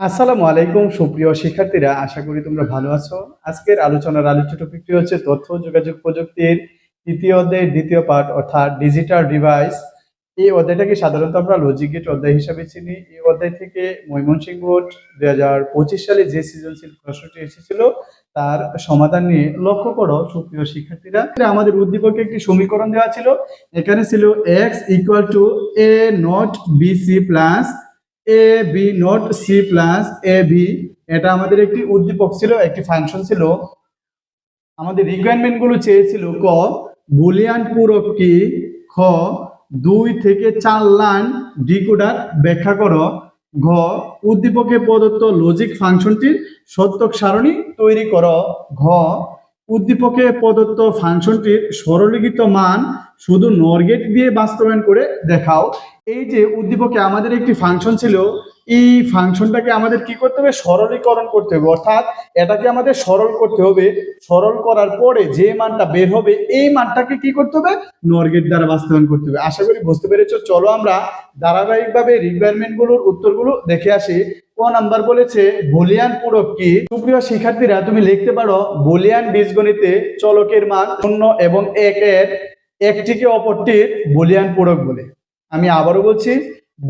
আসসালামু আলাইকুম, সুপ্রিয় শিক্ষার্থীরা, আশা করি তোমরা ভালো আছো। আজকের আলোচনার আলোচ্য টপিকটি হচ্ছে তথ্য যোগাযোগ প্রযুক্তির তৃতীয় অধ্যায়ের দ্বিতীয় পার্ট অর্থাৎ ডিজিটাল ডিভাইস এই অধ্যায়টাকে সাধারণত আমরা লজিক গেট অধ্যায় হিসাবে চিনি। এই অধ্যায় থেকে ময়মনসিংহ বোর্ড দুই হাজার পঁচিশ সালে যে সৃজনশীল প্রশ্নটি এসেছিল, তার সমাধান নিয়ে লক্ষ্য করো, সুপ্রিয় শিক্ষার্থীরা। আমাদের উদ্দীপকে একটি সমীকরণ দেওয়া ছিল। এখানে ছিল X equal to A not B C plus A B not C plus A V এটা আমাদের একটি উদ্দীপক ছিল, একটি ফাংশন ছিল। আমাদের রিকোয়ারমেন্টগুলো চেয়েছিল ক, বুলিয়ান পূরক কি? খ, দুই থেকে চার লাইন ডিকোডার ব্যাখ্যা করো। ঘ, উদ্দীপকে প্রদত্ত লজিক ফাংশনটির সত্যক সারণী তৈরি করো। ঘ উদ্দীপকে প্রদত্ত ফাংশনটির সরলীকৃত মান শুধু নরগেট দিয়ে বাস্তবায়ন করে দেখাও। এই যে উদ্দীপকে আমাদের একটি ফাংশন ছিল, এই ফাংশনটাকে আমাদের কি করতে হবে? সরলীকরণ করতে হবে। অর্থাৎ এটাকে আমাদের সরল করতে হবে। সরল করার পরে যে মানটা বের হবে, এই মানটাকে কি করতে হবে? নরগেট দ্বারা বাস্তবায়ন করতে হবে। আশা করি বুঝতে পেরেছ। চলো আমরা ধারাবাহিকভাবে রিকোয়ারমেন্টগুলোর উত্তরগুলো দেখে আসি। ক নাম্বার বলেছে, বুলিয়ান পূরক কি? সুপ্রিয় শিক্ষার্থীরা, তুমি লিখতে পারো, বুলিয়ান বীজগণিতে চলকের মান শূন্য এবং এক এর একটিকে অপরটির বুলিয়ান পূরক বলে। আমি আবারও বলছি,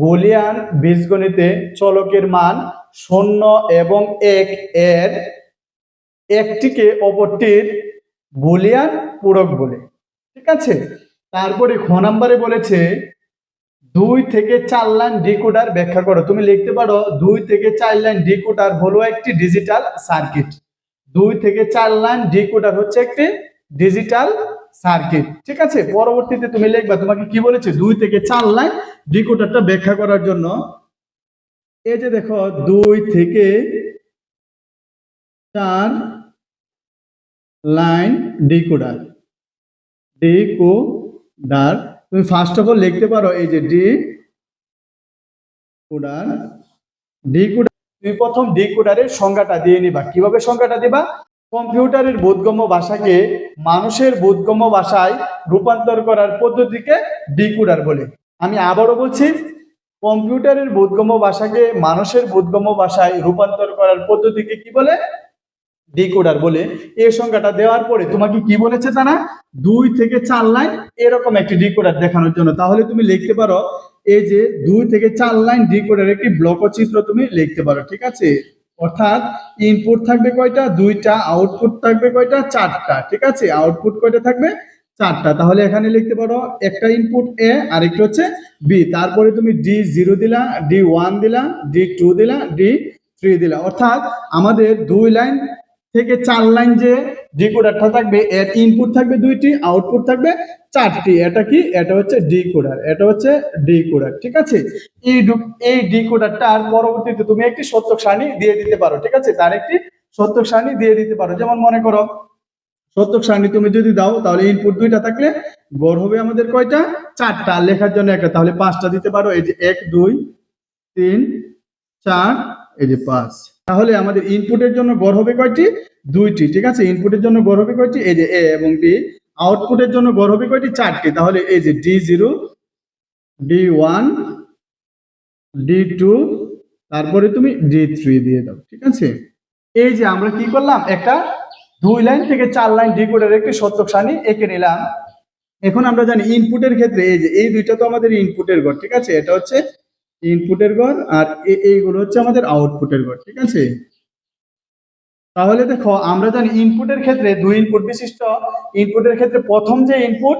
বুলিয়ান বীজগণিতে চলকের মান শূন্য এবং এক এর একটিকে অপরটির বুলিয়ান পূরক বলে। ঠিক আছে? তারপরে খ নাম্বারে বলেছে দুই থেকে চার লাইন ডিকোডার ব্যাখ্যা করো। তুমি লিখতে পারো, দুই থেকে চার লাইন ডিকোডার হলো একটি ডিজিটাল সার্কিট। দুই থেকে চার লাইন ডিকোডার হচ্ছে একটি ডিজিটাল সার্কিট। ঠিক আছে? পরবর্তীতে তুমি লিখবা, তোমাকে কি বলেছে? দুই থেকে চার লাইন ডিকোডারটা ব্যাখ্যা করার জন্য। এই যে দেখো, দুই থেকে চার লাইন ডিকোডার। ডিকোডার তুমি ফার্স্ট অফ অল লিখতে পারো এই যে ডি কোডার ডি কোডার। তুমি প্রথম ডি কোডারের সংজ্ঞাটা দিয়ে নিবা। কীভাবে সংজ্ঞাটা দিবা? কম্পিউটারের বোধগম্য ভাষাকে মানুষের বোধগম্য ভাষায় রূপান্তর করার পদ্ধতিকে ডিকোডার বলে। আমি আবারও বলছি, কম্পিউটারের বোধগম্য ভাষাকে মানুষের বোধগম্য ভাষায় রূপান্তর করার পদ্ধতিকে কি বলে? ডিকোডার বলে এই সংখ্যাটা দেওয়ার পরে তোমাকে কি বলেছে তারা? দুই থেকে চার লাইন এরকম একটি ডিকোডার দেখানোর জন্য। তাহলে তুমি লিখতে পারো এই যে দুই থেকে চার লাইন ডিকোডার একটি ব্লক চিত্র তুমি লিখতে পারো, ঠিক আছে? অর্থাৎ ইনপুট থাকবে কয়টা? দুইটা আউটপুট থাকবে কয়টা? চারটা, ঠিক আছে? আউটপুট কয়টা থাকবে? চারটা। তাহলে এখানে লিখতে পারো, একটা ইনপুট এ আর একটা হচ্ছে বি তারপরে তুমি ডি জিরো দিলা ডি ওয়ান দিলা ডি টু দিলা ডি থ্রি দিলা। অর্থাৎ আমাদের দুই লাইন থেকে চার লাইন যে ডিকোডারটা থাকবে, এর ইনপুট থাকবে দুইটি আউটপুট থাকবে চারটি। এটা কি? এটা হচ্ছে ডিকোডার, এটা হচ্ছে ডিকোডার, ঠিক আছে? এই এই ডিকোডারটার পরবর্তীতে তুমি একটি সত্যক সারণী দিয়ে দিতে পারো, ঠিক আছে? তার একটি সত্যক সারণী দিয়ে দিতে পারো। যেমন মনে করো, সত্যক সারণী তুমি যদি দাও, তাহলে ইনপুট দুইটা থাকলে গড় হবে আমাদের কয়টা? চারটা। লেখার জন্য একটা, তাহলে পাঁচটা দিতে পারো। এই যে এক, দুই, তিন, চার, এই যে পাঁচ। তাহলে আমাদের ইনপুটের জন্য গড় হবে কয়টি? দুইটি, ঠিক আছে? ইনপুটের জন্য গড় হবে কয়টি? এই যে এ এবং ডি আউটপুটের জন্য গড় হবে কয়টি? চারটি। তাহলে এই যে D zero D one D two তারপরে তুমি ডি থ্রি দিয়ে দাও, ঠিক আছে? এই যে আমরা কি করলাম? একটা দুই লাইন থেকে চার লাইন ডিকোডের একটি সত্যক সারণী এঁকে নিলাম। এখন আমরা জানি ইনপুটের ক্ষেত্রে এই যে এই দুইটা তো আমাদের ইনপুটের ঘর ঠিক আছে? এটা হচ্ছে ইনপুটের ঘর আর এইগুলো হচ্ছে আমাদের আউটপুটের ঘর ঠিক আছে? তাহলে দেখো, আমরা জানি ইনপুটের ক্ষেত্রে দুই ইনপুট বিশিষ্ট। ইনপুটের ক্ষেত্রে প্রথম যে ইনপুট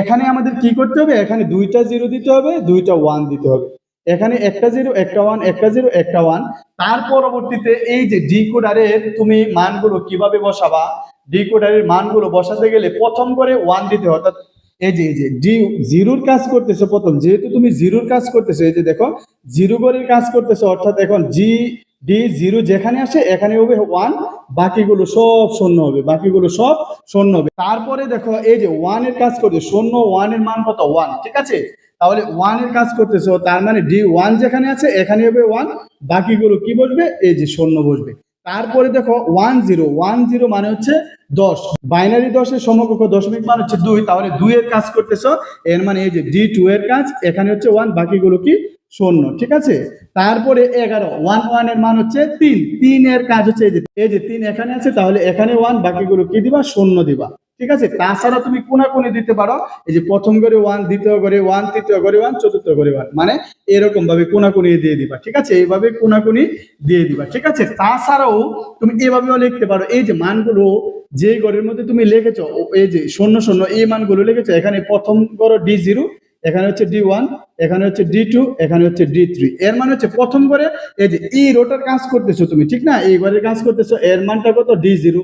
এখানে আমাদের কি করতে হবে? এখানে দুইটা জিরো দিতে হবে, দুইটা ওয়ান দিতে হবে। এখানে একটা জিরো একটা ওয়ান একটা জিরো একটা ওয়ান তার পরবর্তীতে এই যে ডিকোডারের তুমি মানগুলো কীভাবে বসাবা? ডিকোডারের মানগুলো বসাতে গেলে প্রথম করে ওয়ান দিতে হবে অর্থাৎ এই যে এই যে ডি জিরোর কাজ করতেছে প্রথম, যেহেতু তুমি জিরোর কাজ করতেছো, এই যে দেখো, জিরো গড়ের কাজ করতেছো, অর্থাৎ এখন জি, ডি, জিরো যেখানে আসে, এখানে হবে ওয়ান, বাকিগুলো সব শূন্য হবে, বাকিগুলো সব শূন্য হবে। তারপরে দেখো, এই যে ওয়ানের কাজ করছে শূন্য ওয়ানের মান কত? ওয়ান, ঠিক আছে? তাহলে ওয়ানের কাজ করতেছো, তার মানে ডি, ওয়ান যেখানে আছে, এখানে হবে ওয়ান, বাকিগুলো কি বসবে? এই যে শূন্য বসবে। তারপরে দেখো, ওয়ান, জিরো ওয়ান, জিরো মানে হচ্ছে দশ। বাইনারি দশের সমকক্ষ দশমিক মান হচ্ছে দুই। তাহলে দুই এর কাজ করতেছ, এর মানে এই যে ডি টু এর কাজ, এখানে হচ্ছে ওয়ান বাকিগুলো কি শূন্য, ঠিক আছে? তারপরে এগারো ওয়ান ওয়ানের মান হচ্ছে তিন। তিন এর কাজ হচ্ছে এই যে তিন এখানে আছে, তাহলে এখানে ওয়ান বাকিগুলো কি দিবা? শূন্য দিবা। ঠিক আছে? তাছাড়া তুমি কোনাকুনি দিতে পারো। এই যে প্রথম করে ওয়ান দ্বিতীয় করে ওয়ান তৃতীয় করে ওয়ান চতুর্থ করে ওয়ান মানে এরকম ভাবে কোনাকুনি দিয়ে দিবা, ঠিক আছে? এইভাবে কোনাকুনি দিয়ে দিবা, ঠিক আছে? তাছাড়াও তুমি এভাবেও লিখতে পারো। এই যে মানগুলো যে ঘরের মধ্যে তুমি লিখেছো এই যে শূন্য শূন্য, এই মানগুলো লিখেছো, এখানে প্রথম করো ডি জিরো এখানে হচ্ছে ডি ওয়ান এখানে হচ্ছে ডি টু এখানে হচ্ছে ডি থ্রি এর মানে হচ্ছে প্রথম করে এই যে ই রোটার কাজ করতেছো তুমি, ঠিক না? এই ঘরের কাজ করতেছো, এর মানটা কত? ডি জিরো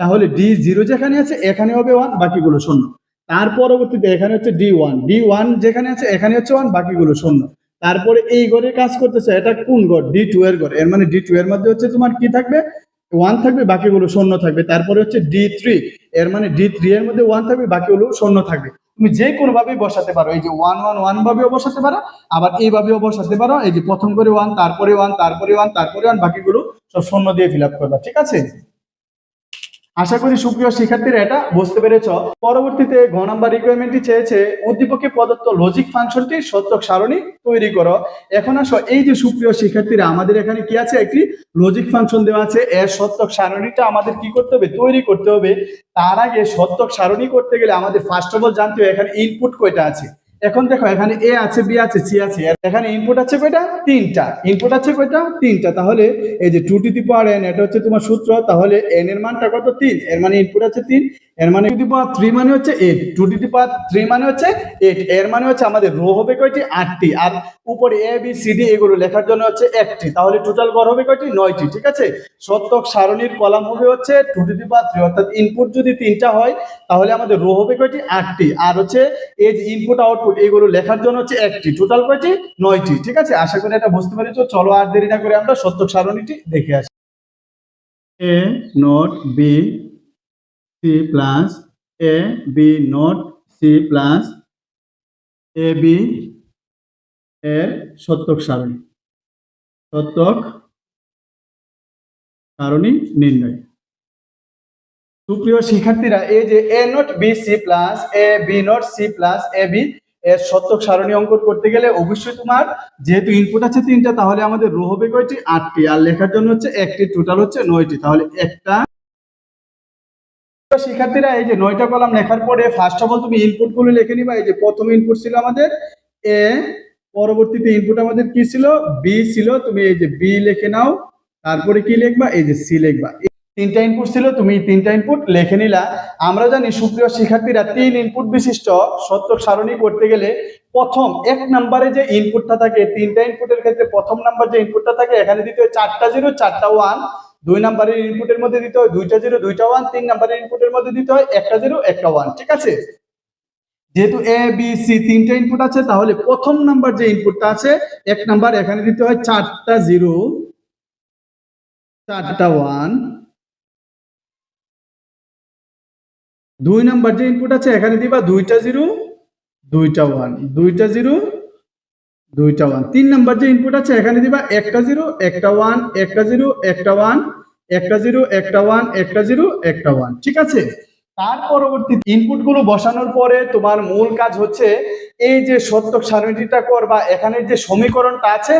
তাহলে ডি জিরো যেখানে আছে, এখানে হবে ওয়ান বাকিগুলো শূন্য। তার পরবর্তীতে এখানে হচ্ছে ডি ওয়ান ডি ওয়ান যেখানে আছে, এখানে হচ্ছে ওয়ান বাকিগুলো শূন্য। তারপরে এই ঘরের কাজ করতেছে, এটা কোন ঘর ডি টু এর ঘর এর মানে ডি টু এর মধ্যে হচ্ছে তোমার কি থাকবে? ওয়ান থাকবে, বাকিগুলো শূন্য থাকবে। তারপরে হচ্ছে ডি থ্রি এর মানে ডি থ্রি এর মধ্যে ওয়ান থাকবে, বাকিগুলো শূন্য থাকবে। তুমি যে কোনো ভাবেই বসাতে পারো, এই যে ওয়ান ওয়ান ওয়ান ভাবেও বসাতে পারো, আবার এইভাবেও বসাতে পারো, এই যে প্রথম করে ওয়ান তারপরে ওয়ান তারপরে ওয়ান তারপরে ওয়ান বাকিগুলো সব শূন্য দিয়ে ফিল আপ করবা, ঠিক আছে? আশা করি সুপ্রিয় শিক্ষার্থীরা এটা বুঝতে পেরেছ। পরবর্তীতে ঘ নাম্বার রিকোয়ারমেন্টটি চেয়েছে উদ্দীপকে প্রদত্ত লজিক ফাংশনটি সত্যক সারণী তৈরি করো। এখন আসো, এই যে সুপ্রিয় শিক্ষার্থীরা, আমাদের এখানে কি আছে? একটি লজিক ফাংশন দেওয়া আছে এর সত্যক সারণীটা আমাদের কি করতে হবে? তৈরি করতে হবে। তার আগে সত্যক সারণী করতে গেলে আমাদের ফার্স্ট অফ অল জানতে হবে এখানে ইনপুট কয়টা আছে। এখন দেখো, এখানে এ আছে বি আছে সি আছে এখানে ইনপুট আছে কয়টা? তিনটা। ইনপুট আছে কয়টা? তিনটা। তাহলে এই যে two to the power N এটা হচ্ছে তোমার সূত্র, তাহলে এন এর মানটা কত? তিন। এর মানে ইনপুট আছে তিন। এর মানে টু দি পাওয়ার থ্রি মানে হচ্ছে eight two to the power three মানে হচ্ছে এইট এর মানে হচ্ছে আমাদের রো হবে কয়টি? আটটি। আর উপরে এ বি সি ডি এগুলো লেখার জন্য হচ্ছে একটি। তাহলে টোটাল গড় হবে কয়টি? নয়টি, ঠিক আছে? সত্যক সারণীর কলাম হবে হচ্ছে two to the power three অর্থাৎ ইনপুট যদি তিনটা হয়, তাহলে আমাদের রো হবে কয়টি? আটটি। আর হচ্ছে এই যে ইনপুট আউটপুট এগুলো লেখার জন্য হচ্ছে একটি। টোটাল কয়টি? নয়টি, ঠিক আছে? আশা করি এটা বুঝতে পেরেছ। চলো আর দেরি না করে আমরা সত্যক সারণীটি দেখে আসি। A not B C plus A B not C plus A B এর সত্যক সারণী। সত্যক সারণী নির্ণয়। সুপ্রিয় শিক্ষার্থীরা, এই যে A not B C plus A B not C plus A B এর সত্যক সারণী অঙ্কন করতে গেলে অবশ্যই তোমার যেহেতু ইনপুট আছে তিনটা, তাহলে আমাদের রো হবে কয়টি? আটটি। আর লেখার জন্য হচ্ছে একটি টোটাল হচ্ছে নয়টি। তাহলে একটা শিক্ষার্থীরা, এই যে নয়টা কলাম লেখার পরে ফার্স্ট অফ অল তুমি ইনপুটগুলো লিখে নিবা। এই যে প্রথম ইনপুট ছিল আমাদের এ পরবর্তীতে ইনপুট আমাদের কি ছিল? বি ছিল। তুমি এই যে বি লিখে নাও। তারপরে কি লিখবা? এই যে সি লিখবা। তিনটা ইনপুট ছিল, তুমি তিনটা ইনপুট লিখে নিলা। আমরা জানি, সুপ্রিয় শিক্ষার্থীরা, তিন ইনপুট বিশিষ্ট সত্যক সারণী করতে গেলে প্রথম এক নম্বরে যে ইনপুটটা থাকে, তিনটা ইনপুটের ক্ষেত্রে প্রথম নাম্বার যে ইনপুটটা থাকে, এখানে দিতে হয় চারটা জিরো চারটা ওয়ান দুই নাম্বারের ইনপুটের মধ্যে দিতে হয়, দুইটা জিরো দুইটা ওয়ান তিন নাম্বারের ইনপুটের মধ্যে দিতে হয়, একটা জিরো একটা ওয়ান ঠিক আছে? যেহেতু এ বি সি তিনটা ইনপুট আছে, তাহলে প্রথম নাম্বার যে ইনপুটটা আছে, এক নাম্বার এখানে দিতে হয় চারটা জিরো চারটা ওয়ান দুই নাম্বার যে ইনপুট আছে, এখানে দিবা দুইটা জিরো দুইটা ওয়ান দুইটা জিরো দুইটা ওয়ান তিন নাম্বার যে ইনপুট আছে, এখানে দিবা একটা জিরো একটা ওয়ান একটা জিরো একটা ওয়ান একটা জিরো একটা ওয়ান একটা জিরো একটা ওয়ান ঠিক আছে? তার পরবর্তী ইনপুটগুলো বসানোর পরে তোমার মূল কাজ হচ্ছে এই যে সত্যক সারণীটা করবা এখানে যে সমীকরণটা আছে,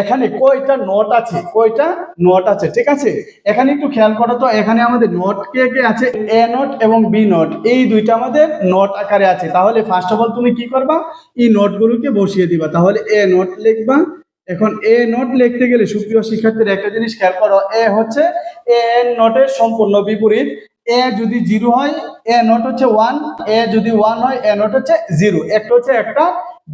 এখানে কয়টা নট আছে? কয়টা নট আছে? ঠিক আছে? এখানে একটু খেয়াল করো তো, এখানে আমাদের নট কে কে আছে? এ নট এবং বি নট এই দুইটা আমাদের নট আকারে আছে। তাহলে ফার্স্ট অফ অল তুমি কি করবা? এই নোটগুলোকে বসিয়ে দিবা। তাহলে এ নোট লিখবা। এখন এ নোট লিখতে গেলে সুপ্রিয় শিক্ষার্থীর একটা জিনিস খেয়াল করো এ হচ্ছে এ এন নোটের সম্পূর্ণ বিপরীত। এ যদি জিরো হয় এ নট হচ্ছে ওয়ান এ যদি ওয়ান হয় এ নোট হচ্ছে জিরো একটা হচ্ছে একটা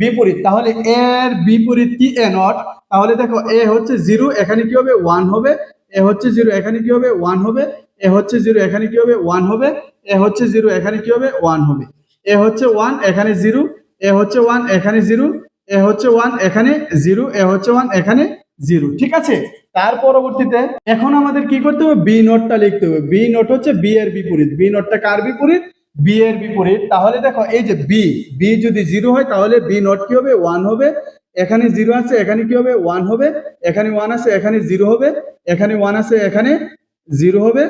বিপরীত। তাহলে এর বিপরীত কি এ নট তাহলে দেখো এ হচ্ছে জিরো এখানে কি হবে? ওয়ান হবে। এ হচ্ছে জিরো এখানে কি হবে? ওয়ান হবে। এ হচ্ছে জিরো এখানে কি হবে? ওয়ান হবে। এ হচ্ছে জিরো এখানে কি হবে? ওয়ান হবে। এ হচ্ছে ওয়ান এখানে জিরো এ হচ্ছে ওয়ান এখানে জিরো এ হচ্ছে ওয়ান এখানে জিরো এ হচ্ছে ওয়ান এখানে জিরো, ঠিক আছে? তার পরবর্তীতে এখন আমাদের কি করতে হবে? বি নোটটা লিখতে হবে। বি নোট হচ্ছে বি এর বিপরীত। বি নোটটা কার বিপরীত? বি এর বিপরীত। তাহলে দেখো, এই যে বি বি যদি জিরো হয়, তাহলে বি নোট কি হবে? ওয়ান হবে। এখানে জিরো আছে, এখানে কি হবে? ওয়ান হবে। এখানে ওয়ান আছে, এখানে জিরো হবে। এখানে ওয়ান আছে, এখানে জিরো হবে।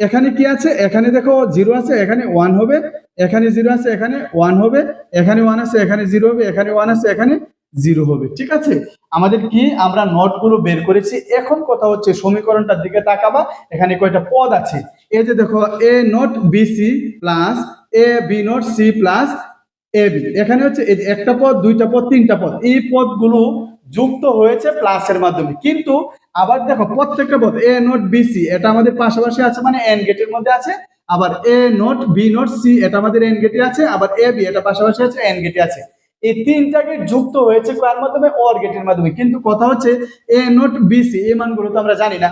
এখানে কি আছে? এখানে দেখো, জিরো আছে, এখানে ওয়ান হবে। এখানে জিরো আছে, এখানে ওয়ান হবে। এখানে ওয়ান আছে, এখানে জিরো হবে। এখানে ওয়ান আছে, এখানে জিরো হবে। ঠিক আছে? আমাদের কি? আমরা নোটগুলো বের করেছি। এখন কথা হচ্ছে সমীকরণটার দিকে তাকাবা। এখানে কয়টা পদ আছে? এই যে দেখো A not B C plus A B not C plus A B এখানে হচ্ছে এই যে একটা পদ, দুইটা পদ, তিনটা পদ। এই পদগুলো যুক্ত হয়েছে প্লাসের মাধ্যমে। কিন্তু আবার দেখো, প্রত্যেকটা পদ এ নট বি সি এটা আমাদের পাশাপাশি আছে মানে এন গেটের মধ্যে আছে। আবার A not B not C এটা আমাদের এন গেটে আছে। আবার এ বি এটা পাশাপাশি আছে এন গেটে আছে। এই তিনটা গেট যুক্ত হয়েছে কার মাধ্যমে? অর গেটের মাধ্যমে। কিন্তু কথা হচ্ছে এ নট বিসি এই মানগুলো তো আমরা জানি না।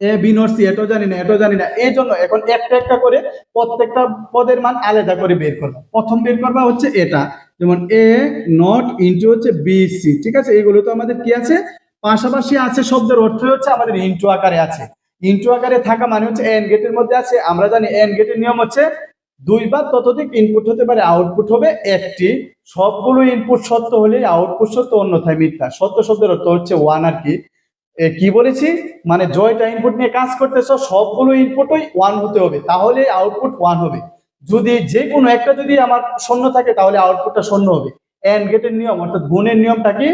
এ বি নোট সি এটাও জানি না, এটাও জানি না। এই জন্য এখন একটা একটা করে প্রত্যেকটা পদের মান আলাদা করে বের করব। প্রথম বের করবা হচ্ছে এটা। যেমন এ নট ইন্টু হচ্ছে বিসি ঠিক আছে? এইগুলো তো আমাদের কি আছে? পাশাপাশি আছে শব্দের অর্থ হচ্ছে আমাদের ইন্টু আকারে আছে। ইন্টু আকারে থাকা মানে হচ্ছে এন গেটের মধ্যে আছে। আমরা জানি এন গেটের নিয়ম হচ্ছে দুইবার ততোধিক ইনপুট হতে পারে আউটপুট হবে একটি। সবগুলো ইনপুট সত্য হলে আউটপুট সত্য, অন্যথায় মিথ্যা। সত্য শব্দের অর্থ হচ্ছে ওয়ান আর কি। কি বলেছি? মানে জয়টা ইনপুট নিয়ে কাজ করতেছো, সবগুলো ইনপুটই ওয়ান হতে হবে। তাহলে আউটপুট ওয়ান হবে। যদি যে কোনো একটা যদি আমার শূন্য থাকে, তাহলে আউটপুটটা শূন্য হবে। এন্ড গেটের নিয়ম, অর্থাৎ গুণের নিয়মটা কি?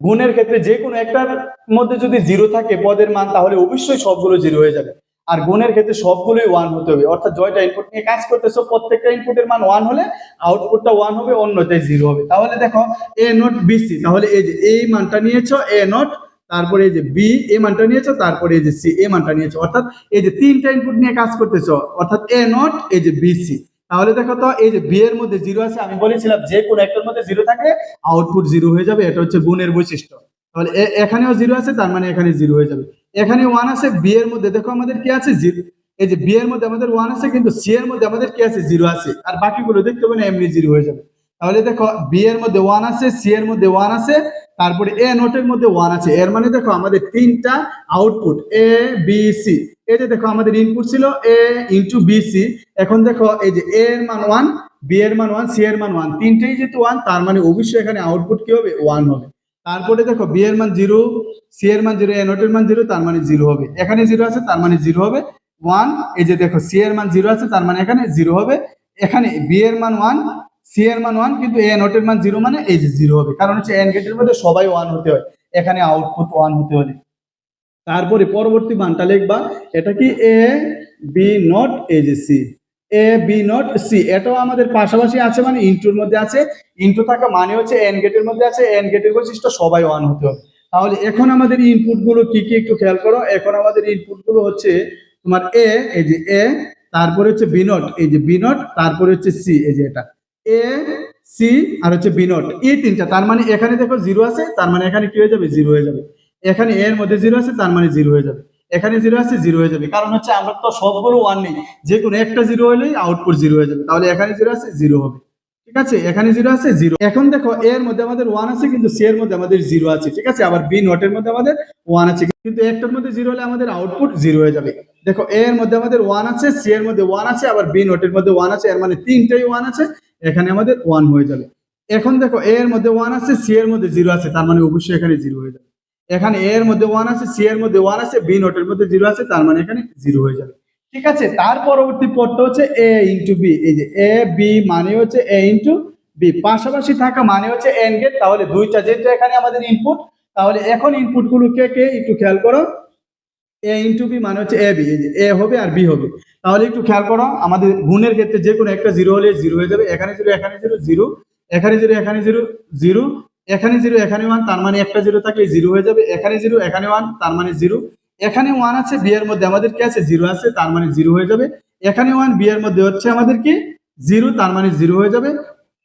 গুণের ক্ষেত্রে যে কোনো একটার মধ্যে যদি জিরো থাকে, পদের মান, তাহলে অবশ্যই সবগুলো জিরো হয়ে যাবে। আর গুণের ক্ষেত্রে সবগুলোই ওয়ান হতে হবে। অর্থাৎ জয়টা ইনপুট নিয়ে কাজ করতেছো, প্রত্যেকটা ইনপুটের মান ওয়ান হলে আউটপুটটা ওয়ান হবে, অন্যটাই জিরো হবে। তাহলে দেখো এ নট বিসি তাহলে এই যে এই মানটা নিয়েছো এ নট তারপরে এই যে বি এ মানটা নিয়েছো, তারপরে এই যে সি এ মানটা নিয়েছো। অর্থাৎ এই যে তিনটা ইনপুট নিয়ে কাজ করতেছো, অর্থাৎ এ নট এই যে বিসি তাহলে দেখো তো, এই যে বি এর মধ্যে জিরো আছে, আমি বলেছিলাম যে কোনো একটার মধ্যে জিরো থাকলে আউটপুট জিরো হয়ে যাবে, এটা হচ্ছে গুণের বৈশিষ্ট্য। তাহলে এখানেও জিরো আছে, তার মানে এখানে জিরো হয়ে যাবে। এখানে ওয়ান আছে বি এর মধ্যে দেখো আমাদের কি আছে? জিরো এই যে বি এর মধ্যে আমাদের ওয়ান আছে, কিন্তু সি এর মধ্যে আমাদের কি আছে? জিরো আছে। আর বাকিগুলো দেখতে হবে না, এমনি জিরো হয়ে যাবে। তাহলে দেখো বি এর মধ্যে ওয়ান আছে সি এর মধ্যে ওয়ান আছে, তারপরে এ নোটের মধ্যে ওয়ান আছে। এর মানে দেখো, আমাদের তিনটা আউটপুট এ বি সি এই যে দেখো, আমাদের ইনপুট ছিল এ ইন্টু বি সি এখন দেখো, এই যে এ এর মান ওয়ান বি এর মান ওয়ান সি এর মান ওয়ান তিনটেই যেহেতু ওয়ান তার মানে অবশ্যই এখানে আউটপুট কি হবে? ওয়ান হবে। তারপরে দেখো বি এর মান জিরো সি এর মান জিরো এ নোটের মান জিরো তার মানে জিরো হবে। এখানে জিরো আছে, তার মানে জিরো হবে। ওয়ান এই যে দেখো সি এর মান জিরো আছে, তার মানে এখানে জিরো হবে। এখানে বি এর মান ওয়ান সি এর মান ওয়ান কিন্তু এ নোটের মান জিরো মানে এই যে জিরো হবে। কারণ হচ্ছে এন গেটের মধ্যে সবাই ওয়ান হতে হয়। এখানে আউটপুট ওয়ান হতে হলে। তারপরে পরবর্তী মানটা লিখবা, এটা কি এ বি নট এ যে C A B not C এটাও আমাদের পাশাপাশি আছে মানে ইন্টুর মধ্যে আছে। ইন্টু থাকা মানে হচ্ছে এন গেটের মধ্যে আছে। এন গেটের বৈশিষ্ট্য সবাই ওয়ান হতে হবে। তাহলে এখন আমাদের ইনপুটগুলো কি কি একটু খেয়াল করো। এখন আমাদের ইনপুটগুলো হচ্ছে তোমার এ এই যে এ তারপরে হচ্ছে বি নট এই যে বি নট তারপরে হচ্ছে সি এই যে এটা। এ সি আর হচ্ছে বি নট এই তিনটা। তার মানে এখানে দেখো জিরো আছে, তার মানে এখানে কি হয়ে যাবে? জিরো হয়ে যাবে। এখানে এর মধ্যে জিরো আছে, তার মানে জিরো হয়ে যাবে। এখানে জিরো আছে জিরো হয়ে যাবে। কারণ হচ্ছে আমরা তো সবগুলো ওয়ান নেই। যে কোনো একটা জিরো হলেই আউটপুট জিরো হয়ে যাবে। তাহলে এখানে জিরো আছে জিরো হবে। ঠিক আছে? এখানে জিরো আছে জিরো এখন দেখো, এর মধ্যে আমাদের ওয়ান আছে, কিন্তু সি এর মধ্যে আমাদের জিরো আছে। ঠিক আছে? আবার বি নটের মধ্যে আমাদের ওয়ান আছে। কিন্তু একটার মধ্যে জিরো হলে আমাদের আউটপুট জিরো হয়ে যাবে। দেখো এ এর মধ্যে আমাদের ওয়ান আছে সি এর মধ্যে ওয়ান আছে, আবার বি নোটের মধ্যে ওয়ান আছে। এর মানে তিনটাই ওয়ান আছে। এখানে আমাদের ওয়ান হয়ে যাবে। এখন দেখো এ এর মধ্যে ওয়ান আছে সি এর মধ্যে জিরো আছে। তার মানে অবশ্যই এখানে জিরো হয়ে যাবে। এখানে এ এর মধ্যে ওয়ান আছে সি এর মধ্যে ওয়ান আছে বি নোটের মধ্যে জিরো আছে, তার মানে এখানে জিরো হয়ে যাবে। ঠিক আছে? তার পরবর্তী পদটা হচ্ছে এ ইন্টু বি এই যে এ বি মানে হচ্ছে এ ইন্টু বি পাশাপাশি থাকা মানে হচ্ছে এন গেট তাহলে দুইটা যেটা এখানে আমাদের ইনপুট তাহলে এখন ইনপুটগুলো কে কে একটু খেয়াল করো। এ ইন্টু বি মানে হচ্ছে এ বি এ হবে আর বি হবে। তাহলে একটু খেয়াল করো, আমাদের গুণের ক্ষেত্রে যে কোনো একটা জিরো হলে জিরো হয়ে যাবে। এখানে জিরো এখানে জিরো জিরো এখানে জিরো এখানে জিরো জিরো এখানে জিরো এখানে ওয়ান তার মানে একটা জিরো থাকলে জিরো হয়ে যাবে। এখানে জিরো এখানে ওয়ান তার মানে জিরো এখানে ওয়ান আছে বি এর মধ্যে আমাদের কি আছে? জিরো আছে, তার মানে জিরো হয়ে যাবে। এখানে ওয়ান বি এর মধ্যে হচ্ছে আমাদের কি? জিরো তার মানে জিরো হয়ে যাবে।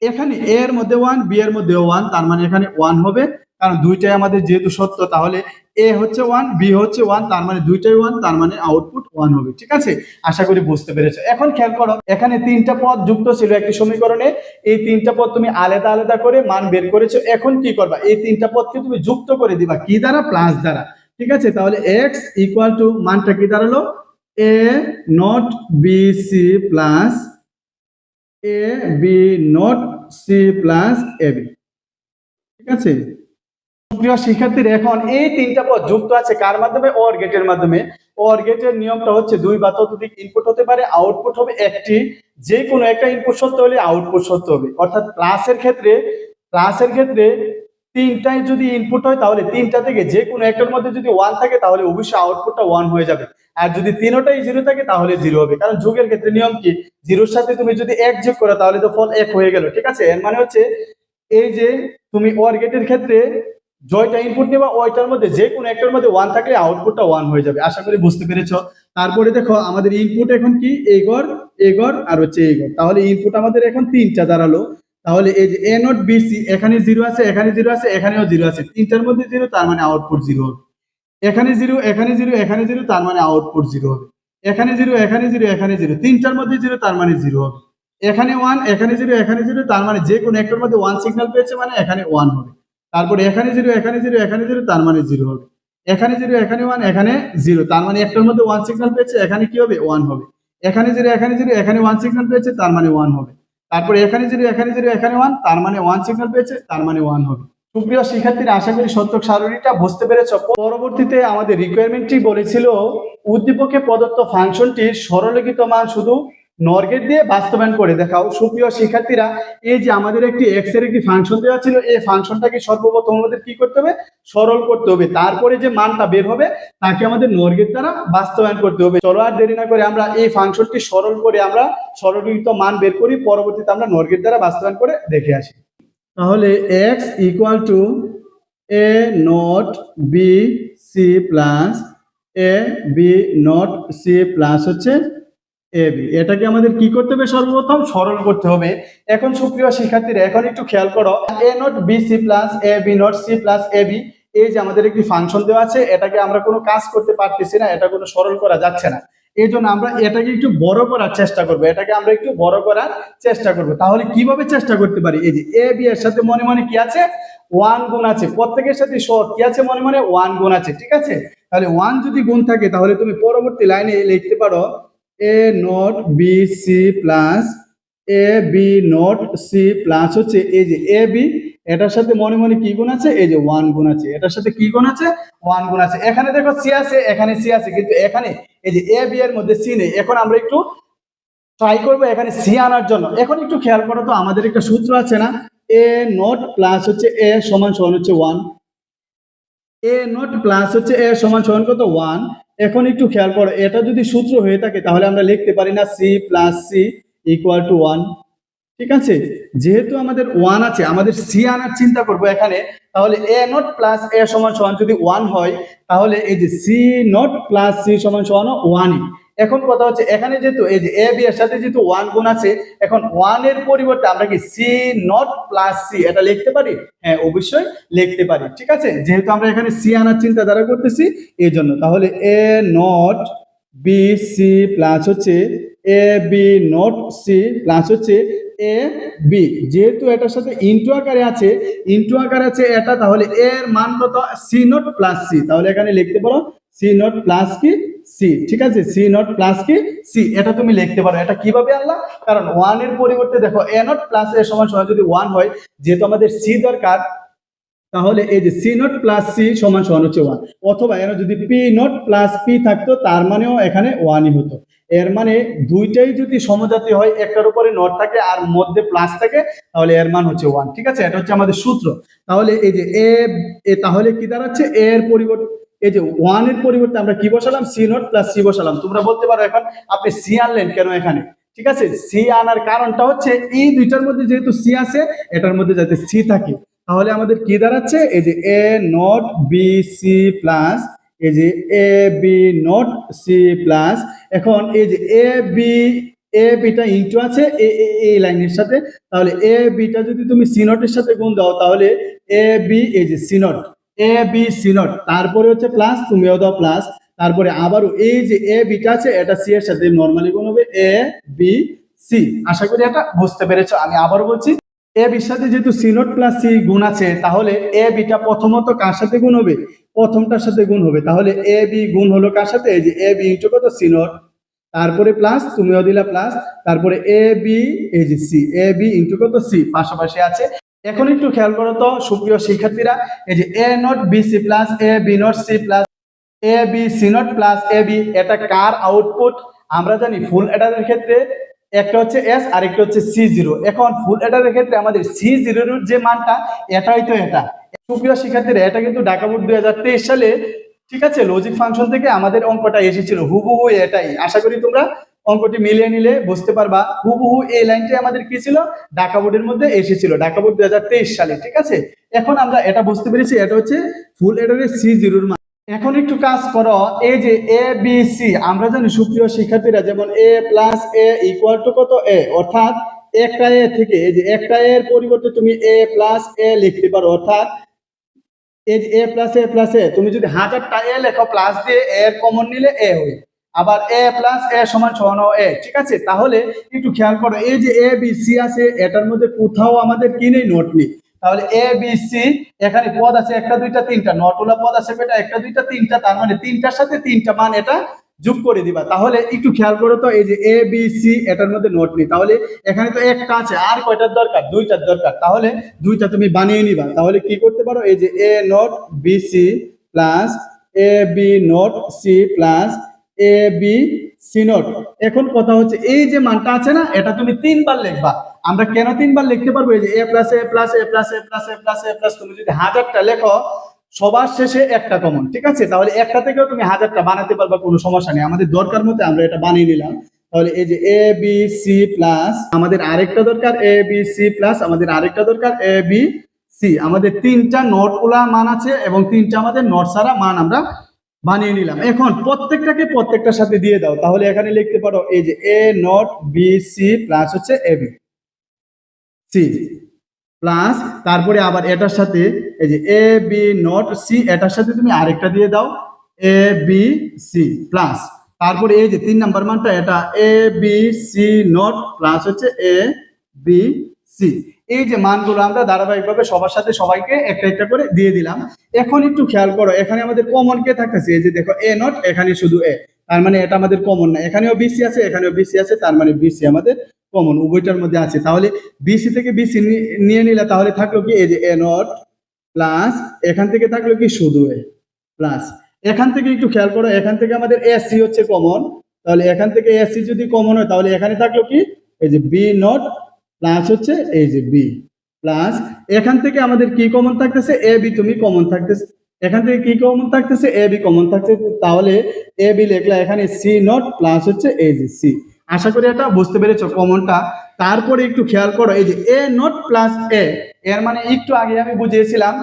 এখানে এর মধ্যে ওয়ান বি এর মধ্যে ওয়ান তার মানে এখানে ওয়ান হবে। কারণ দুইটাই আমাদের যেহেতু সত্য, তাহলে এ হচ্ছে ওয়ান বি হচ্ছে ওয়ান তার মানে দুইটাই ওয়ান তার মানে আউটপুট ওয়ান হবে, ঠিক আছে? আশা করি বুঝতে পেরেছ। এখন খেয়াল করো, এখানে তিনটা পদ যুক্ত ছিল একটি সমীকরণে, এই তিনটা পদ তুমি আলাদা আলাদা করে মান বের করেছ, এখন কি করবা? এই তিনটা পদকে তুমি যুক্ত করে দিবা, কি দ্বারা? প্লাস দ্বারা, ঠিক আছে? তাহলে এক্স ইকুয়াল টু মানটা কি দাঁড়াল? A not B C plus A B not C plus A B ঠিক আছে? প্রিয় শিক্ষার্থীরা, এখন এই তিনটা পদ যুক্ত আছে কার মাধ্যমে? অর গেটের মাধ্যমে। অর গেটের নিয়মটা হচ্ছে দুই বা ততোধিক ইনপুট হতে পারে আউটপুট হবে একটি। যে কোনো একটা ইনপুট সত্য হলে আউটপুট সত্য হবে। অর্থাৎ প্লাসের ক্ষেত্রে প্লাসের ক্ষেত্রে তিনটাই যদি ইনপুট হয়, তাহলে তিনটা থেকে যে কোনো একটার মধ্যে যদি ওয়ান থাকে, তাহলে অবশ্যই আউটপুটটা ওয়ান হয়ে যাবে। আর যদি তিনোটাই জিরো থাকে, তাহলে জিরো হবে। কারণ যোগের ক্ষেত্রে নিয়ম কি? জিরোর সাথে তুমি যদি এক যোগ করো, তাহলে তো ফল এক হয়ে গেল। ঠিক আছে? এর মানে হচ্ছে, এই যে তুমি ওয়ার গেটের ক্ষেত্রে জয়টা ইনপুট নেবা, ওইটার মধ্যে যে কোনো একটার মধ্যে ওয়ান থাকলে আউটপুটটা ওয়ান হয়ে যাবে। আশা করি বুঝতে পেরেছ। তারপরে দেখো, আমাদের ইনপুট এখন কি? এগর এগর আর হচ্ছে এগর তাহলে ইনপুট আমাদের এখন তিনটা দাঁড়াল। তাহলে এই যে এ নট বি সি এখানে জিরো আছে, এখানে জিরো আছে, এখানেও জিরো আছে। তিনটার মধ্যে জিরো তার মানে আউটপুট জিরো হবে। এখানে জিরো এখানে জিরো এখানে জিরো তার মানে আউটপুট জিরো হবে। এখানে জিরো এখানে জিরো এখানে জিরো তিনটার মধ্যে জিরো তার মানে জিরো হবে। এখানে ওয়ান এখানে জিরো এখানে জিরো তার মানে যে কোনো একটার মধ্যে ওয়ান সিগন্যাল পেয়েছে মানে এখানে ওয়ান হবে। তারপরে এখানে জিরো এখানে জিরো এখানে জিরো তার মানে জিরো হবে। এখানে জিরো এখানে ওয়ান এখানে জিরো তার মানে একটার মধ্যে ওয়ান সিগন্যাল পেয়েছে, এখানে কি হবে? ওয়ান হবে। এখানে জিরো এখানে জিরো এখানে ওয়ান সিগন্যাল পেয়েছে, তার মানে ওয়ান হবে। তারপরে এখানে জিরো এখানে জিরো এখানে ওয়ান তার মানে ওয়ান সিগন্যাল পেয়েছে, তার মানে ওয়ান হবে। সুপ্রিয় শিক্ষার্থীরা, আশা করি সত্যক সারণীটা বুঝতে পেরেছ। পরবর্তীতে আমাদের রিকোয়ারমেন্টটি বলেছিল, উদ্দীপকে প্রদত্ত ফাংশনটির সরলীকৃত মান শুধু নর্গেট দিয়ে বাস্তবায়ন করে দেখাও। সুপ্রিয় শিক্ষার্থীরা, এই যে আমাদের একটি এক্সের একটি ফাংশন দেওয়া ছিল, এই ফাংশনটাকে সর্বপ্রথম আমাদের কি করতে হবে? সরল করতে হবে। তারপরে যে মানটা বের হবে, তাকে আমাদের নর্গের দ্বারা বাস্তবায়ন করতে হবে। চলো আর দেরি না করে আমরা এই ফাংশনটি সরল করে আমরা সরলীকৃত মান বের করি। পরবর্তীতে আমরা নর্গের দ্বারা বাস্তবায়ন করে দেখে আসি। তাহলে X equal to A not B C plus A B not C plus হচ্ছে এ বি এটাকে আমাদের কি করতে হবে? সর্বপ্রথম সরল করতে হবে। এখন সুপ্রিয় শিক্ষার্থীরা, এখন একটু খেয়াল করো। A not B C plus A B not C plus A B এই যে আমাদের একটি ফাংশন দেওয়া আছে, এটাকে আমরা কোনো কাজ করতে পারতেছি না, এটা কোনো সরল করা যাচ্ছে না। এই জন্য আমরা এটাকে একটু বড় করার চেষ্টা করব, এটাকে আমরা একটু বড় করার চেষ্টা করব। তাহলে কীভাবে চেষ্টা করতে পারি? এই যে এ বি এর সাথে মনে মনে কি আছে? ওয়ান গুণ আছে। প্রত্যেকের সাথে শর্ট কি আছে মনে মনে? ওয়ান গুণ আছে। ঠিক আছে? তাহলে ওয়ান যদি গুণ থাকে, তাহলে তুমি পরবর্তী লাইনে লিখতে পারো A not B C plus A B not C plus হচ্ছে এই যে এ বি এটার সাথে মনে মনে কি গুণ আছে? এই যে ওয়ান গুণ আছে। এটার সাথে কি গুণ আছে? ওয়ান গুণ আছে। এখানে দেখো সি আছে, এখানে সি আছে। কিন্তু এখানে এই যে এ বি এর মধ্যে সি নেই। এখন আমরা একটু ট্রাই করব এখানে সি আনার জন্য। এখন একটু খেয়াল করো তো, আমাদের একটা সূত্র আছে না? এ নট প্লাস হচ্ছে এ সমান সমান হচ্ছে ওয়ান এ নট প্লাস হচ্ছে এ সমান সমান কত? ওয়ান এখন একটু খেয়াল করো, এটা যদি সূত্র হয়ে থাকে তাহলে আমরা লিখতে পারি না C plus C equal to one ঠিক আছে? যেহেতু আমাদের ওয়ান আছে, আমাদের সি আনার চিন্তা করব এখানে, তাহলে এ নট প্লাস এ সমান সমান যদি ওয়ান হয়, তাহলে এই যে সি নট প্লাস সি সমান সমান ওয়ানই এখন কথা হচ্ছে, এখানে যেহেতু এই যে এ বি এর সাথে যেহেতু ওয়ান গুণ আছে, এখন ওয়ানের পরিবর্তে আমরা কি সি নট প্লাস সি এটা লিখতে পারি? হ্যাঁ অবশ্যই লিখতে পারি, ঠিক আছে? যেহেতু আমরা এখানে সি আনার চিন্তা দ্বারা করতেছি, এই জন্য। তাহলে A not B C plus হচ্ছে A B not C plus হচ্ছে এ, বি। যেহেতু এটার সাথে ইন্টু আকারে আছে ইন্টু আকারে আছে এটা, তাহলে এর মান কত? সি নট প্লাস সি তাহলে এখানে লিখতে পারো সি নট প্লাস কি? সি ঠিক আছে? সি নট প্লাস কি? সি এটা তুমি লিখতে পারো। এটা কীভাবে আনলা? কারণ ওয়ানের পরিবর্তে দেখো এ নট প্লাস এর সমান যদি ওয়ান হয়, যেহেতু আমাদের সি দরকার তাহলে এই যে সি নট প্লাস সি সমান সমান হচ্ছে ওয়ান অথবা এর যদি পি নট প্লাস পি থাকতো, তার মানেও এখানে ওয়ানই হতো। এর মানে দুইটাই যদি সমজাতি হয়, একটার উপরে নট থাকে আর মধ্যে প্লাস থাকে, তাহলে এর মান হচ্ছে ওয়ান ঠিক আছে? এটা হচ্ছে আমাদের সূত্র। তাহলে এই যে এ তাহলে কি দাঁড়াচ্ছে? এর পরিবর্তে, এই যে ওয়ানের পরিবর্তে আমরা কি বসালাম? সি নট প্লাস সি বসালাম। তোমরা বলতে পারো এখন, আপনি সি আনলেন কেন এখানে? ঠিক আছে? সি আনার কারণটা হচ্ছে এই দুইটার মধ্যে যেহেতু সি আছে, এটার মধ্যে যাতে সি থাকে। তাহলে আমাদের কি দাঁড়াচ্ছে? এই যে A not B C plus এই যে A B not C plus এখন এই যে এ বি এ বিটা ইন্টু আছে এ এই লাইনের সাথে, তাহলে এ বিটা যদি তুমি সি নটের সাথে গুণ দাও, তাহলে এ বি এই যে C not A B C not তারপরে হচ্ছে প্লাস তুমিও দাও প্লাস তারপরে আবারও এই যে এ বিটা আছে, এটা সি এর সাথে নর্মালি গুণ হবে এ বি সি আশা করি এটা বুঝতে পেরেছ, আমি আবারও বলছি এ বির সাথে যেহেতু সি নট প্লাস সি গুণ আছে, তাহলে এ বিটা প্রথমত কার সাথে গুণ হবে? প্রথমটার সাথে গুণ হবে। তাহলে এ বি গুণ হলো কার সাথে? এই যে এ বি ইন্টু কত? সি নট তারপরে প্লাস তুমিও দিলা প্লাস তারপরে এ বি এই যে সি এ বি ইন্টু কত? সি পাশাপাশি আছে। এখন একটু খেয়াল করো তো, সুপ্রিয় শিক্ষার্থীরা, এই যে A not B C plus A B not C plus A B C not plus A B এটা কার আউটপুট আমরা জানি ফুল অ্যাডারের ক্ষেত্রে একটা হচ্ছে এস আর একটা হচ্ছে সি জিরো এখন ফুল অ্যাডারের ক্ষেত্রে আমাদের সি জিরোর যে মানটা, এটাই তো এটা। সুপ্রিয় শিক্ষার্থীরা, এটা কিন্তু ঢাকা বোর্ড দুই হাজার তেইশ সালে, ঠিক আছে লজিক ফাংশন থেকে আমাদের অঙ্কটা এসেছিল। হুবহু এটাই। আশা করি তোমরা অঙ্কটি মিলিয়ে নিলে, বুঝতে পারবা। হুবহু এই লাইনটাই আমাদের কি ছিল? ঢাকা বোর্ডের মধ্যে এসেছিল, ঢাকা বোর্ড দুই সালে, ঠিক আছে? এখন আমরা এটা বুঝতে পেরেছি, এটা হচ্ছে ফুল এডারের সি জিরোর মান। এখন একটু কাজ করো, এই যে এ বি সি আমরা জানি সুপ্রিয় শিক্ষার্থীরা যেমন A plus A equal to কত এ অর্থাৎ একটা এ থেকে, এই যে একটা এর পরিবর্তে তুমি এ প্লাস এ লিখতে পারো, অর্থাৎ এই যে এ প্লাস এ প্লাস এ তুমি যদি হাজারটা এ লেখো প্লাস দিয়ে এর কমন নিলে এ হয়। আবার এ প্লাস এ সমান সমান এ ঠিক আছে? তাহলে একটু খেয়াল করো, এই যে এ বি সি আছে, এটার মধ্যে কোথাও আমাদের কি নেই? নোট নেই। তাহলে এ বি সি এখানে পদ আছে একটা, দুইটা, তিনটা। নটওয়ালা পদ আছে বেটা একটা, দুইটা, তিনটা, তার মানে তিনটার সাথে তিনটা মান এটা যোগ করে দিবা। তাহলে একটু খেয়াল করো তো, এই যে এ বি সি এটার মধ্যে নোট নেই। তাহলে এখানে তো একটা আছে, আর কয়টার দরকার? দুইটার দরকার। তাহলে দুইটা তুমি বানিয়ে নিবা। তাহলে কি করতে পারো? এই যে A not B C plus A B not C plus A B C not এখন কথা হচ্ছে, এই যে মানটা আছে না, এটা তুমি তিনবার লিখবা। আমরা কেন তিনবার লিখতে পারব? এই যে A plus A plus A plus A plus A plus A plus তুমি যদি হাজারটা লেখো, সবার শেষে একটা কমন ঠিক আছে? তাহলে একটা থেকেও তুমি হাজারটা বানাতে পারবা, কোনো সমস্যা নেই। আমাদের দরকার মতো আমরা এটা বানিয়ে নিলাম। তাহলে এই যে এ বি সি প্লাস আমাদের আরেকটা দরকার এ বি সি প্লাস আমাদের আরেকটা দরকার এ বি সি আমাদের তিনটা নোট ওলা মান আছে এবং তিনটা আমাদের নোট ছাড়া মান আমরা বানিয়ে নিলাম। এখন প্রত্যেকটাকে প্রত্যেকটার সাথে দিয়ে দাও। তাহলে এখানে লিখতে পারো এই যে A not B C plus হচ্ছে এ বি সি প্লাস তারপরে আবার এটার সাথে এই যে এ বি নট সি এটার সাথে তুমি আরেকটা দিয়ে দাও। এ বি সি প্লাস তারপরে এই যে তিন নাম্বার মানটা, এটা A B C not plus হচ্ছে এ বি সি এই যে মানগুলো আমরা ধারাবাহিকভাবে সবার সাথে সবাইকে একটা একটা করে দিয়ে দিলাম। এখন একটু খেয়াল করো, এখানে আমাদের কমন কে থাকতেছে? যে দেখো এ নট এখানে শুধু এ তার মানে এটা আমাদের কমন না। এখানেও বিসি আছে, এখানেও বিসি আছে, তার মানে বিসি আমাদের কমন উভয়টার মধ্যে আছে। তাহলে বিসি থেকে বিসি নিয়ে নিলে তাহলে থাকল কি? এই যে এ নট প্লাস এখান থেকে থাকল কি? শুধু এ প্লাস এখান থেকে একটু খেয়াল করো, এখান থেকে আমাদের এসি হচ্ছে কমন তাহলে এখান থেকে এসি যদি কমন হয়, তাহলে এখানে থাকল কি? এই যে বি নট প্লাস হচ্ছে এই যে বি প্লাস এখান থেকে আমাদের কি কমন থাকতেছে? এ বি তুমি কমন থাকতেছে। এখান থেকে কি কমন থাকতেছে? এ বি কমন থাকতেছে। তাহলে এ বি লিখলা এখানে সি নট প্লাস হচ্ছে এই যে সি আশা করি এটা বুঝতে পেরেছ কমনটা তারপরে একটু খেয়াল করো, এই যে এ নট প্লাস এ এর মানে একটু আগে আমি বুঝিয়েছিলাম,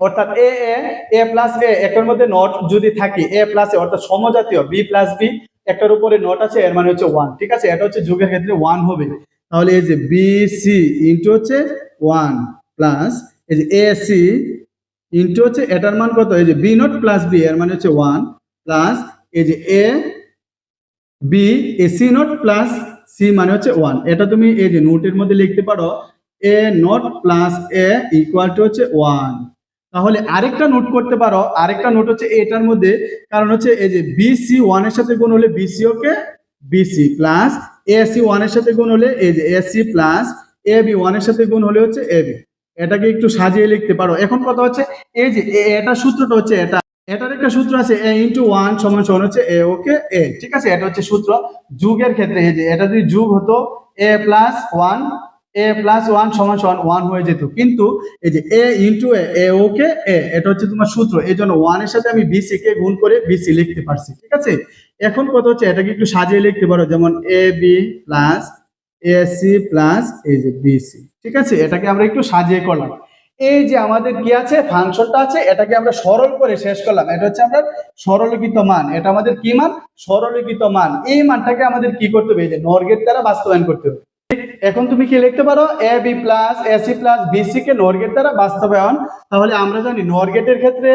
অর্থাৎ এ এ এ প্লাস এ একটার মধ্যে নট যদি থাকে এ প্লাস এ অর্থাৎ সমজাতীয় বি প্লাস বি একটার উপরে নট আছে, এর মানে হচ্ছে ওয়ান ঠিক আছে? এটা হচ্ছে যুগের ক্ষেত্রে ওয়ান হবে। তাহলে এই যে বি সি ইন্টু হচ্ছে ওয়ান প্লাস এই যে এ সি ইন্টু হচ্ছে এটার মান কত? এই যে বি নট প্লাস বি এর মানে হচ্ছে ওয়ান প্লাস এই যে A B A C not plus C মানে হচ্ছে ওয়ান এটা তুমি এই যে নোটের মধ্যে লিখতে পারো A not plus A equal to হচ্ছে ওয়ান তাহলে আরেকটা নোট করতে পারো, আরেকটা নোট হচ্ছে এটার মধ্যে, কারণ হচ্ছে এই যে বিসি ওয়ানের সাথে গুণ হলে বিসিও কে বিসি প্লাস এসি ওয়ানের সাথে গুণ হলে এই যে এসি প্লাস এ বি ওয়ানের সাথে গুণ হলে হচ্ছে এ বি এটাকে একটু সাজিয়ে লিখতে পারো। এখন কথা হচ্ছে, এই যে এটা সূত্রটা হচ্ছে এটা। এটার একটা সূত্র আছে এ ইন্টু ওয়ান সমান সমান হচ্ছে এ ওকে এ ঠিক আছে? এটা হচ্ছে সূত্র। যুগের ক্ষেত্রে এই যে এটা যদি যুগ হতো A plus one A plus one সমান সমান ওয়ান হয়ে যেত। কিন্তু এই যে এ ইন্টু এ ওকে এ এটা হচ্ছে তোমার সূত্র। এই জন্য ওয়ানের সাথে আমি বিসি কে গুণ করে বিসি লিখতে পারছি, ঠিক আছে? এখন কত হচ্ছে? এটাকে একটু সাজিয়ে লিখতে পারো, যেমন A B plus A C plus এই যে বিসি ঠিক আছে? এটাকে আমরা একটু সাজিয়ে করলাম। এই যে আমাদের কি আছে? ফাংশনটা আছে, এটাকে আমরা সরল করে শেষ করলাম। এটা হচ্ছে আমরা সরলীকৃত মান। এটা আমাদের কি মান? সরলীকৃত মান। এই মানটাকে আমাদের কি করতে হবে? এই যে নর্গের দ্বারা বাস্তবায়ন করতে হবে। এখন তুমি কি লিখতে পারো? A B plus AC plus BC K nor gate দ্বারা বাস্তবায়ন। তাহলে আমরা জানি নর্গেটের ক্ষেত্রে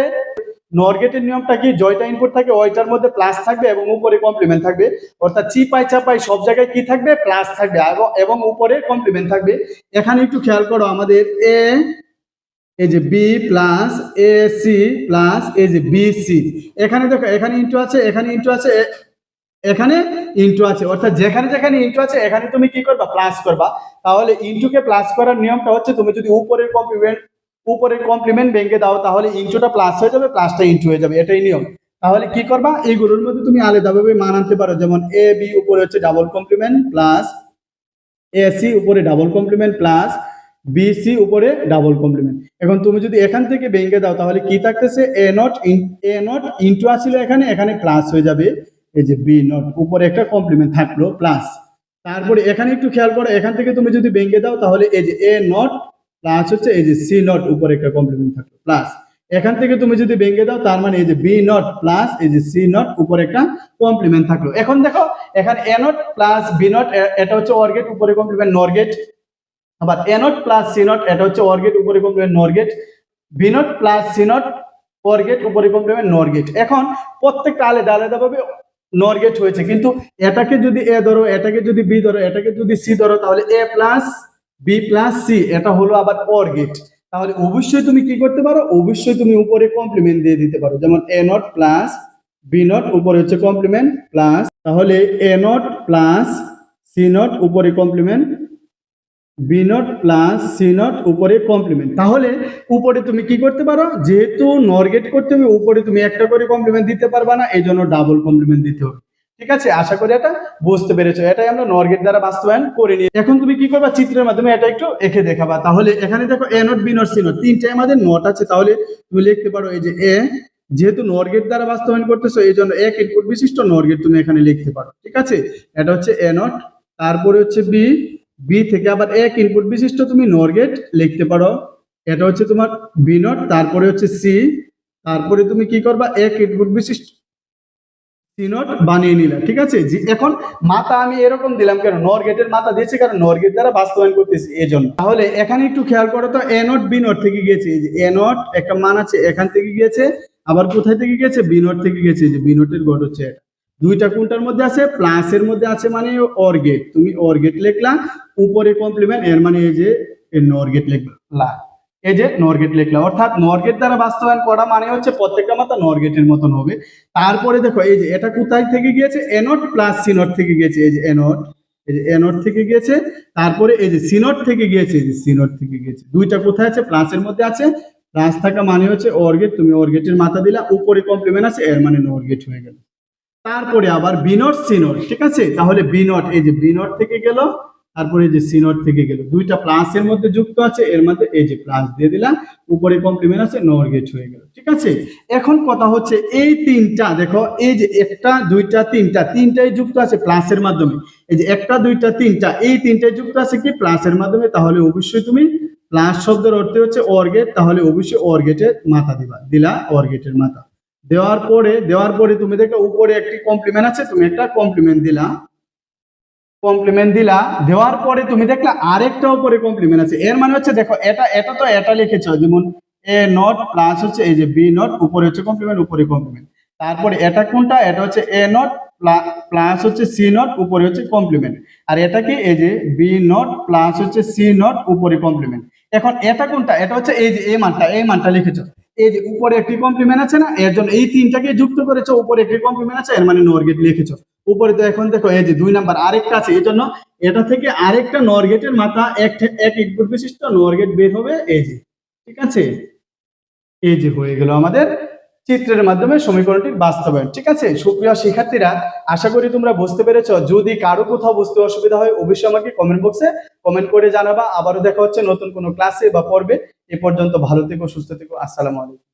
নর্গেটের নিয়মটা কি? জয়টা ইনপুট থাকে, ওইটার মধ্যে প্লাস থাকবে এবং উপরে কমপ্লিমেন্ট থাকবে। অর্থাৎ চিপাই চাপাই সব জায়গায় কি থাকবে? প্লাস থাকবে এবং- উপরে কমপ্লিমেন্ট থাকবে। এখানে একটু খেয়াল করো আমাদের এ এই যে B plus A C plus এই যে বি সি এখানে দেখো, এখানে ইন্টু আছে, এখানে ইন্টু আছে এখানে ইন্টু আছে। অর্থাৎ যেখানে যেখানে ইন্টু আছে, এখানে তুমি কি করবা? প্লাস করবা। তাহলে ইন্টুকে প্লাস করার নিয়মটা হচ্ছে, তুমি যদি উপরের কমপ্লিমেন্ট উপরের কমপ্লিমেন্ট ভেঙে দাও, তাহলে ইন্টুটা প্লাস হয়ে যাবে প্লাসটা ইন্টু হয়ে যাবে, এটাই নিয়ম। তাহলে কি করবা? এইগুলোর মধ্যে তুমি আলাদাভাবে মান আনতে পারো, যেমন এ বি উপরে হচ্ছে double complement plus A C উপরে double complement plus B C উপরে ডাবল কমপ্লিমেন্ট এখন তুমি যদি এখান থেকে ভেঙে দাও, তাহলে কি থাকতেছে? A not A not into আসলে এখানে এখানে প্লাস হয়ে যাবে। এই যে বি নট উপরে একটা কমপ্লিমেন্ট থাকল প্লাস তারপরে এখানে একটু খেয়াল করো, এখান থেকে তুমি যদি ভেঙে দাও, তাহলে এই যে এ নট প্লাস হচ্ছে এই যে সি নট উপরে একটা কমপ্লিমেন্ট থাকল। প্লাস এখান থেকে তুমি যদি ভেঙে দাও, তার মানে এই যে বি নট প্লাস এই যে সি নট উপরে একটা কমপ্লিমেন্ট থাকল। এখন দেখো, এখানে A not plus B not এটা হচ্ছে অর্গেট উপরে কমপ্লিমেন্ট নরগেট আবার A not plus C not এটা হচ্ছে অর্গেট উপরে complement nor gate B not plus C not or gate উপরে কমপ্লিমেন্ট নরগেট এখন প্রত্যেকটা আলাদা আলাদা ভাবে নরগেট হয়েছে। কিন্তু এটাকে যদি এ ধরো, এটাকে যদি বি ধরো, এটাকে যদি সি ধরো, তাহলে A plus B plus C এটা হলো আবার অর গেট তাহলে অবশ্যই তুমি কি করতে পারো? অবশ্যই তুমি উপরে কমপ্লিমেন্ট দিয়ে দিতে পারো। যেমন A not plus B not উপরে হচ্ছে কমপ্লিমেন্ট প্লাস তাহলে A not plus C not উপরে complement B not plus C not উপরে কমপ্লিমেন্ট তাহলে উপরে তুমি কি করতে পারো? যেহেতু নরগেট করতে হবে, উপরে তুমি একটা করে কমপ্লিমেন্ট দিতে পারবা না এই জন্য ডাবল কমপ্লিমেন্ট দিতে হবে। ঠিক আছে? আশা করি এটা বুঝতে পেরেছ। এটাই আমরা নরগেট দ্বারা বাস্তবায়ন করে নিই এখন তুমি কি করবা? চিত্রের মাধ্যমে এটা একটু এঁকে দেখাবা। তাহলে এখানে দেখো A not B not C not তিনটে আমাদের নট আছে। তাহলে তুমি লিখতে পারো এই যে এ যেহেতু নরগেট দ্বারা বাস্তবায়ন করতেছো, এই জন্য এক ইনপুট বিশিষ্ট নরগেট তুমি এখানে লিখতে পারো। ঠিক আছে? এটা হচ্ছে এ নট তারপরে হচ্ছে বি বি থেকে আবার এক ইনপুট বিশিষ্ট তুমি নরগেট লিখতে পারো। এটা হচ্ছে তোমার বি নট তারপরে হচ্ছে সি তারপরে তুমি কি করবা? এক ইনপুট বিশিষ্ট সি নট বানিয়ে নিলাম ঠিক আছে? জি, এখন মাথা আমি এরকম দিলাম কেন? নর গেটের মাথা দিয়েছি কারণ নর গেট দ্বারা বাস্তবায়ন করতেছি, এই তাহলে এখানে একটু খেয়াল করো তো, এ নট বি নট থেকে গিয়েছে, এই যে এ নট, একটা মান আছে, এখান থেকে গিয়েছে, আবার কোথায় থেকে গিয়েছে? বি থেকে গিয়েছে যে বি নটের গড় হচ্ছে দুইটা কোনটার মধ্যে আছে? প্লাসের মধ্যে আছে মানে অর গেট। তুমি অর গেট লিখলা, উপরে কমপ্লিমেন্ট এর মানে এই যে নর গেট লিখলা এই যে নরগেট লিখলাম, অর্থাৎ নরগেট দ্বারা বাস্তবায়ন করা মানে হচ্ছে প্রত্যেকটা মাথা নরগেটের মতন হবে। তারপরে দেখো, এই যে এটা কোথায় থেকে গিয়েছে? এনট প্লাস সিনট থেকে গিয়েছে। এই যে এনট এই যে এনট থেকে গিয়েছে, তারপরে এই যে সিনট থেকে গিয়েছে, এই যে সিনট থেকে গিয়েছে। দুইটা কোথায় আছে? প্লাসের মধ্যে আছে। প্লাস থাকা মানে হচ্ছে অর্গেট তুমি অর্গেটের মাথা দিলা, উপরে কমপ্লিমেন্ট আছে, এর মানে নরগেট হয়ে গেল। তারপরে আবার বিনট সিনট ঠিক আছে? তাহলে বিনট এই যে বিনট থেকে গেল তারপরে যে সিনট থেকে গেল। দুইটা প্লাসের মধ্যে যুক্ত আছে, এর মধ্যে এই যে প্লাস দিয়ে দিলাম, উপরে কমপ্লিমেন্ট আছে নর গেট হয়ে গেল, ঠিক আছে? এখন কথা হচ্ছে এই তিনটা, দেখো, এই যে একটা, দুইটা, তিনটা, তিনটাই যুক্ত আছে প্লাসের মাধ্যমে। এই যে একটা, দুইটা, তিনটা, এই তিনটাই যুক্ত আছে কি প্লাসের মাধ্যমে? তাহলে অবশ্যই তুমি প্লাস শব্দের অর্থে হচ্ছে অর্গেট তাহলে অবশ্যই অর্গেটের মাথা দিবা, দিলা অর্গেটের মাথা। দেওয়ার পরে দেওয়ার পরে তুমি দেখো উপরে একটি কমপ্লিমেন্ট আছে, তুমি একটা কমপ্লিমেন্ট দিলা। কমপ্লিমেন্ট দিলা, দেওয়ার পরে তুমি দেখলা আরেকটা উপরে কমপ্লিমেন্ট আছে। এর মানে হচ্ছে দেখো, এটা এটা তো এটা লিখেছ, যেমন এ নট প্লাস হচ্ছে এই যে বি নট উপরে হচ্ছে কমপ্লিমেন্ট উপরে কমপ্লিমেন্ট তারপরে এটা কোনটা? এটা হচ্ছে এ নট প্লাস হচ্ছে সি নট উপরে হচ্ছে কমপ্লিমেন্ট আর এটা কি? এই যে বি নট প্লাস হচ্ছে সি নট উপরে কমপ্লিমেন্ট এখন এটা কোনটা? এটা হচ্ছে এই যে এই মানটা এই মানটা লিখেছো। এই যে উপরে একটি কমপ্লিমেন্ট আছে না, এর জন্য এই তিনটাকে যুক্ত করেছ, উপরে একটি কমপ্লিমেন্ট আছে, এর মানে নরগেট লিখেছো। উপরে তো এখন দেখো, এই যে দুই নাম্বার আরেকটা আছে, এই জন্য এটা থেকে আরেকটা নরগেটের মাথা এক এক ইনপুট বিশিষ্ট নরগেট বের হবে, এই যে, ঠিক আছে? এই যে হয়ে গেল আমাদের চিত্রের মাধ্যমে সমীকরণটির বাস্তবায়ন, ঠিক আছে? সুপ্রিয় শিক্ষার্থীরা, আশা করি তোমরা বুঝতে পেরেছ। যদি কারও কোথাও বুঝতে অসুবিধা হয়, অবশ্যই আমাকে কমেন্ট বক্সে কমেন্ট করে জানাবা। আবারও দেখা হচ্ছে নতুন কোনো ক্লাসে বা পর্বে। এ পর্যন্ত ভালো থেকো, সুস্থ থেকো। আসসালামু আলাইকুম।